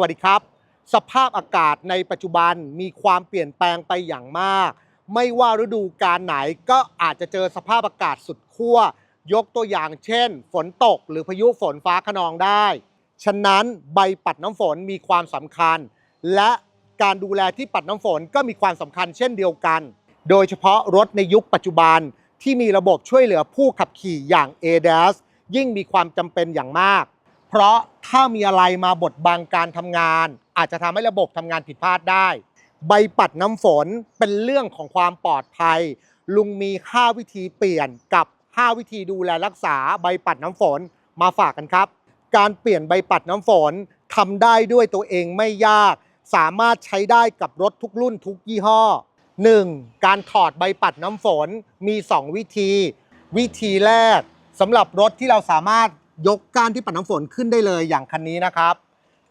วัสดีครับ สภาพอากาศในปัจจุบันมีความเปลี่ยนแปลงไปอย่างมาก ไม่ว่าฤดูกาลไหนก็อาจจะเจอสภาพอากาศสุดขั้วยกตัวอย่างเช่น ฝนตกหรือพายุฝนฟ้าขนองได้ ฉะนั้นใบปัดน้ำฝนมีความสำคัญ และการดูแลที่ปัดน้ำฝนก็มีความสำคัญเช่นเดียวกัน โดยเฉพาะรถในยุคปัจจุบันที่มีระบบช่วยเหลือผู้ขับขี่อย่าง ADAS ยิ่งมีความจำเป็นอย่างมาก เพราะถ้ามีอะไรมาบดบังการทำงาน อาจจะทำให้ระบบทำงานผิดพลาดได้ ใบปัดน้ำฝนเป็นเรื่องของความปลอดภัย ลุงมี 5 วิธีเปลี่ยนกับ 5 วิธีดูแลรักษาใบปัดน้ำฝนมาฝากกันครับ การเปลี่ยนใบปัดน้ำฝนทำได้ด้วยตัวเองไม่ยาก สามารถใช้ได้กับรถทุกรุ่นทุกยี่ห้อ 1. การถอดใบปัดน้ำฝนมี 2 วิธี วิธีแรกสำหรับรถที่เราสามารถ ยกก้านที่ปัดน้ำฝนขึ้นได้เลยอย่างคันนี้นะครับ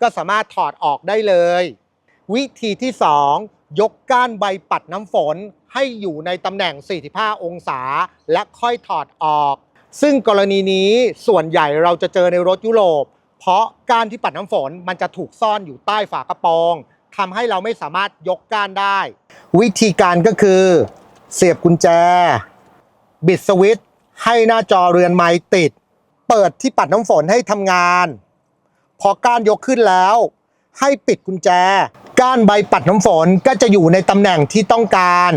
ก็สามารถถอดออกได้เลย วิธีที่ 2 ยกก้านใบปัดน้ำฝนให้อยู่ในตำแหน่ง 45 องศา และค่อยถอดออก ซึ่งกรณีนี้ส่วนใหญ่เราจะเจอในรถยุโรป เพราะก้านที่ปัดน้ำฝนมันจะถูกซ่อนอยู่ใต้ฝากระโปรงทำให้เราไม่สามารถยกก้านได้ วิธีการก็คือ เสียบกุญแจ บิดสวิตช์ให้หน้าจอเรือนไม้ติด เปิดที่ปัดน้ำฝนให้ทำงาน พอก้านยกขึ้นแล้ว ให้ปิดกุญแจ ก้านใบปัดน้ำฝนก็จะอยู่ในตำแหน่งที่ต้องการ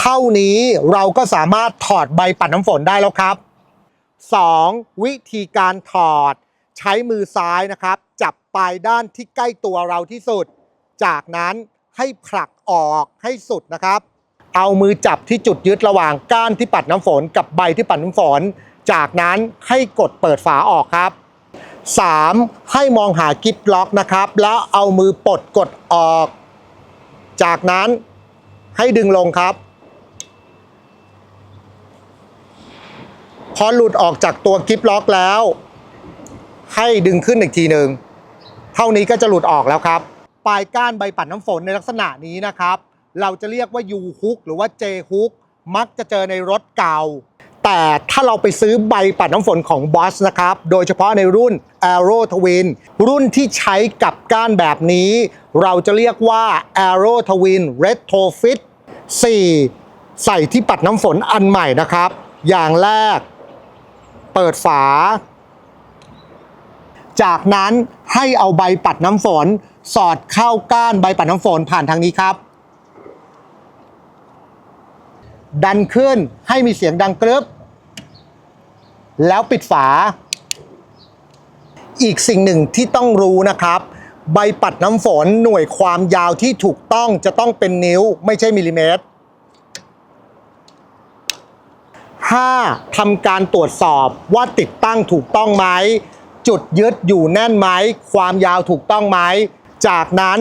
เท่านี้เราก็สามารถถอดใบปัดน้ำฝนได้แล้วครับ 2. วิธีการถอด ใช้มือซ้ายนะครับ จับปลายด้านที่ใกล้ตัวเราที่สุด จากนั้นให้ผลักออกให้สุดนะครับ เอามือจับที่จุดยึดระหว่างก้านที่ปัดน้ำฝนกับใบที่ปัดน้ำฝน จากนั้นให้กดเปิดฝาออกครับ 3. ให้มองหากิฟล็อกนะครับ แล้วเอามือปลดกดออก จากนั้นให้ดึงลงครับ พอหลุดออกจากตัวกิฟล็อกแล้ว ให้ดึงขึ้นอีกทีหนึ่งเท่านี้ก็จะหลุดออกแล้วครับ ปลายก้านใบปัดน้ำฝนในลักษณะนี้นะครับ เราจะเรียกว่า U hook หรือว่า J hook มักจะเจอในรถเก่า แต่ถ้าเราไปซื้อใบปัดน้ำฝนของ Bosch นะครับ โดยเฉพาะในรุ่น Aero Twin รุ่นที่ใช้กับก้านแบบนี้ เราจะเรียกว่า Aero Twin Retrofit 4 ใส่ที่ปัดน้ำฝนอันใหม่นะครับ อย่างแรก เปิดฝา จากนั้นให้เอาใบปัดน้ำฝน สอดเข้าก้านใบปัดน้ำฝนผ่านทางนี้ครับดันขึ้นให้มีเสียงดังกรึบ แล้วปิดฝา อีกสิ่งหนึ่งที่ต้องรู้นะครับ ใบปัดน้ำฝนหน่วยความยาวที่ถูกต้องจะต้องเป็นนิ้วไม่ใช่มิลลิเมตร 5. ทำการตรวจสอบว่าติดตั้งถูกต้องไหม จุดยึดอยู่แน่นไหม ความยาวถูกต้องไหม จากนั้น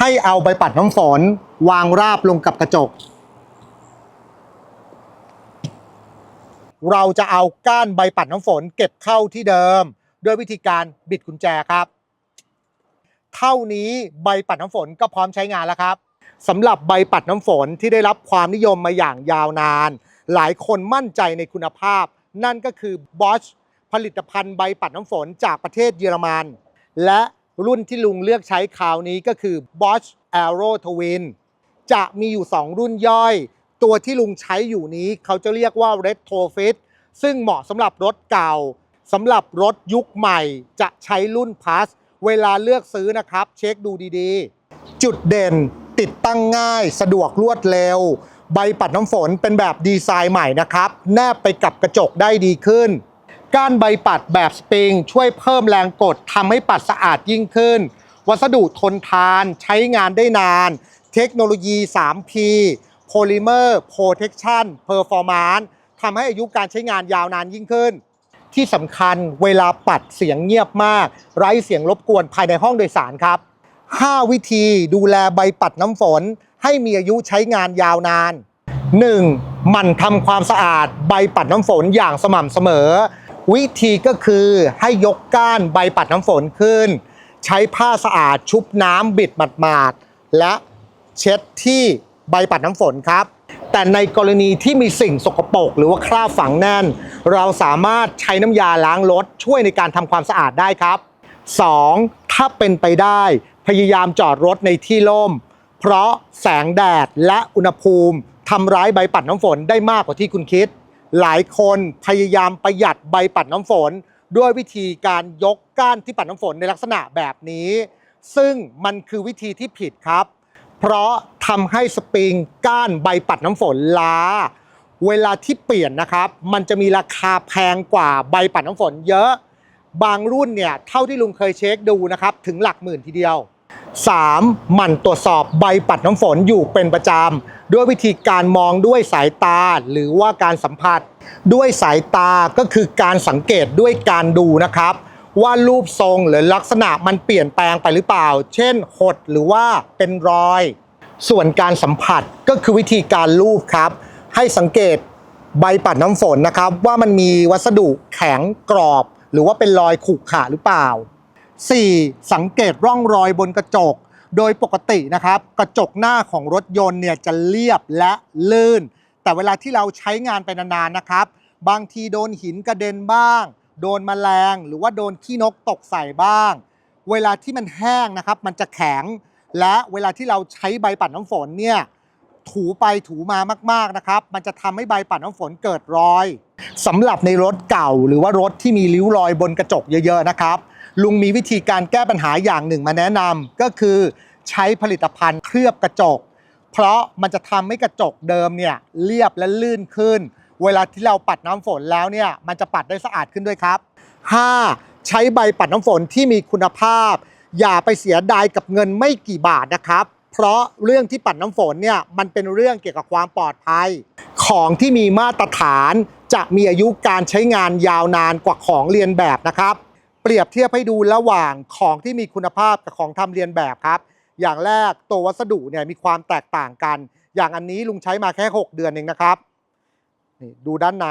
ให้เอาใบปัดน้ำฝน วางราบลงกับกระจก เราจะเอาก้านใบปัดน้ำฝน เก็บเข้าที่เดิม ด้วยวิธีการบิดกุญแจครับ เท่านี้ใบปัดน้ำฝนก็พร้อมใช้งานแล้วครับสำหรับใบปัดน้ำฝนที่ได้รับความนิยมมาอย่างยาวนาน หลายคนมั่นใจในคุณภาพ นั่นก็คือ Bosch ผลิตภัณฑ์ใบปัดน้ำฝนจากประเทศเยอรมัน และรุ่นที่ลุงเลือกใช้คราวนี้ก็คือ Bosch Aero Twin จะมีอยู่ 2 รุ่นย่อย ตัวที่ลุงใช้อยู่นี้เขาจะเรียกว่า Retrofit ซึ่งเหมาะสำหรับรถเก่าสำหรับรถยุคใหม่จะใช้รุ่น Plus เวลาเลือกซื้อนะครับ เช็คดูดีๆ จุดเด่นติดตั้งง่าย สะดวกรวดเร็ว ใบปัดน้ำฝนเป็นแบบดีไซน์ใหม่นะครับ แนบไปกับกระจกได้ดีขึ้น ก้านใบปัดแบบสปริง ช่วยเพิ่มแรงกดทำให้ปัดสะอาดยิ่งขึ้น วัสดุทนทานใช้งานได้นาน เทคโนโลยี 3P Polymer Protection Performance ทำให้อายุการใช้งานยาวนานยิ่งขึ้น ที่สำคัญเวลาปัดเสียงเงียบมาก ไร้เสียงรบกวนภายในห้องโดยสารครับ 5 วิธีดูแลใบปัดน้ำฝน ให้มีอายุใช้งานยาวนาน 1. หมั่นทำความสะอาดใบปัดน้ำฝนอย่างสม่ำเสมอ วิธีก็คือให้ยกก้านใบปัดน้ำฝนขึ้น ใช้ผ้าสะอาดชุบน้ำบิดหมาดๆและเช็ดที่ ใบปัดน้ำฝนครับ แต่ในกรณีที่มีสิ่งสกปรกหรือว่าคราบฝังแน่น เราสามารถใช้น้ำยาล้างรถช่วยในการทำความสะอาดได้ครับ 2. ถ้าเป็นไปได้ พยายามจอดรถในที่ร่ม เพราะแสงแดดและอุณหภูมิทำร้ายใบปัดน้ำฝนได้มากกว่าที่คุณคิด หลายคนพยายามประหยัดใบปัดน้ำฝน ด้วยวิธีการยกก้านที่ปัดน้ำฝนในลักษณะแบบนี้ ซึ่งมันคือวิธีที่ผิดครับ เพราะ ทำให้สปริงก้านใบปัดน้ำฝนล้า เวลาที่เปลี่ยนนะครับ มันจะมีราคาแพงกว่าใบปัดน้ำฝนเยอะ บางรุ่นเนี่ยเท่าที่ลุงเคยเช็คดูนะครับถึงหลักหมื่นทีเดียว 3. หมั่นตรวจสอบใบปัดน้ำฝนอยู่เป็นประจำด้วยวิธีการมองด้วยสายตาหรือว่าการสัมผัส ด้วยสายตาก็คือการสังเกตด้วยการดูนะครับ ว่ารูปทรงหรือลักษณะมันเปลี่ยนแปลงไปหรือเปล่า เช่นหดหรือว่าเป็นรอย ส่วนการสัมผัสก็คือวิธีการรูปครับ ให้สังเกตใบปัดน้ำฝนนะครับ ว่ามันมีวัสดุแข็งกรอบ หรือว่าเป็นรอยขรุขระหรือเปล่า 4. สังเกตร่องรอยบนกระจก โดยปกตินะครับ กระจกหน้าของรถยนต์เนี่ยจะเรียบและลื่น แต่เวลาที่เราใช้งานไปนานๆนะครับ บางทีโดนหินกระเด็นบ้าง โดนแมลง หรือว่าโดนขี้นกตกใส่บ้าง เวลาที่มันแห้งนะครับ มันจะแข็ง และเวลาที่เราใช้ใบปัดน้ำฝนเนี่ยถูไปถูมามากๆนะครับ มันจะทำให้ใบปัดน้ำฝนเกิดรอยสำหรับในรถเก่าหรือว่ารถที่มีริ้วรอยบนกระจกเยอะ ๆ นะครับ ลุงมีวิธีการแก้ปัญหาอย่างหนึ่งมาแนะนำก็คือใช้ผลิตภัณฑ์เคลือบกระจก เพราะมันจะทำให้กระจกเดิมเนี่ยเรียบและลื่นขึ้น เวลาที่เราปัดน้ำฝนแล้วเนี่ยมันจะปัดได้สะอาดขึ้นด้วยครับ 5. ใช้ใบปัดน้ำฝนที่มีคุณภาพ อย่าไปเสียดายกับเงินไม่กี่บาทนะครับ เพราะเรื่องที่ปัดน้ำฝนเนี่ยมันเป็นเรื่องเกี่ยวกับความปลอดภัย ของที่มีมาตรฐานจะมีอายุการใช้งานยาวนานกว่าของเรียนแบบนะครับ เปรียบเทียบให้ดูระหว่างของที่มีคุณภาพกับของทำเรียนแบบครับ อย่างแรกตัววัสดุเนี่ยมีความแตกต่างกัน อย่างอันนี้ลุงใช้มาแค่ 6 เดือนเองนะครับนี่ดูด้านใน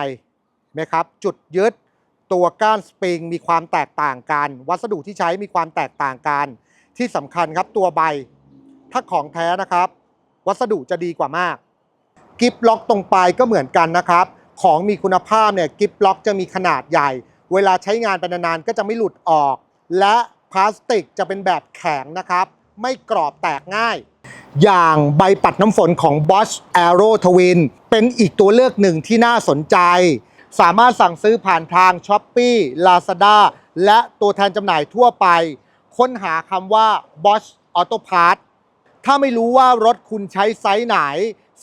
ไหมครับ จุดยึด ตัวก้านสปริงมีความแตกต่างกัน วัสดุที่ใช้มีความแตกต่างกัน ที่สำคัญครับตัวใบ ถ้าของแท้นะครับ วัสดุจะดีกว่ามาก กิฟล็อกตรงปลายก็เหมือนกันนะครับ ของมีคุณภาพเนี่ยกิฟล็อกจะมีขนาดใหญ่ เวลาใช้งานไปนานๆก็จะไม่หลุดออก และพลาสติกจะเป็นแบบแข็งนะครับ ไม่กรอบแตกง่าย อย่างใบปัดน้ำฝนของ Bosch Aero Twin เป็นอีกตัวเลือกหนึ่งที่น่าสนใจ สามารถสั่งซื้อผ่านทาง s h อ p e e Lazada และตัวแทนจำหน่ายทั่วไป ค้นหาคำว่า Bosch Auto Parts ถ้าไม่รู้ว่ารถคุณใช้ไซส์ไหน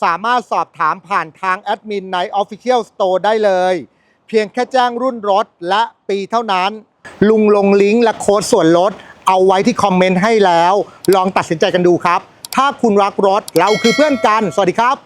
สามารถสอบถามผ่านทางแอดมินใน Official Store ได้เลย เพียงแค่แจ้งรุ่นรถและปีเท่านั้น ลุงลงลิงก์และโค้ดส่วนลด เอาไว้ที่คอมเมนต์ให้แล้ว ลองตัดสินใจกันดูครับ ถ้าคุณรักรถเราคือเพื่อนกัน สวัสดีครับ